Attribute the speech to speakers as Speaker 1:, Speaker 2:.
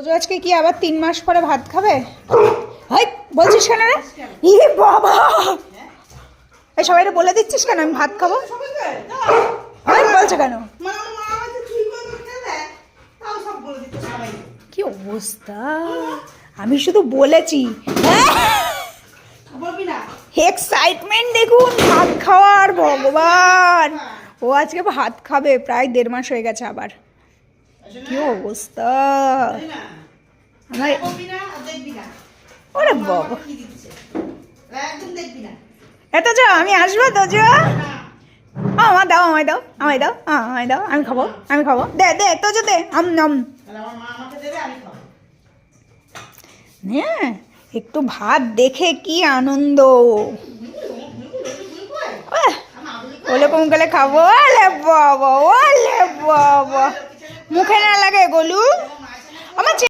Speaker 1: তোজো আজকে কি আবার তিন মাস পরে ভাত খাবে? বলছিস কেন রে? ই বাবা! এই সবাইকে বলে দিচ্ছিস কেন? আমি ভাত খাব? বলছে কেন? কি অবস্থা? আমি শুধু বলেছি। এক্সাইটমেন্ট দেখুন, ভাত খাওয়ার ভগবান। ও আজকে ভাত খাবে, প্রায় দেড় মাস হয়ে গেছে আবার। কি অবস্থা আমার ওরে বাবা এত যা আমি আসব তো যা আমার দাও আমায় দাও আমায় দাও আমায় দাও আমি খাব আমি খাব দে দে তো দে আম নাম হ্যাঁ একটু ভাত দেখে কি আনন্দ ওরকম করে খাব ওলে বাবা ওলে বাবা মুখে গলু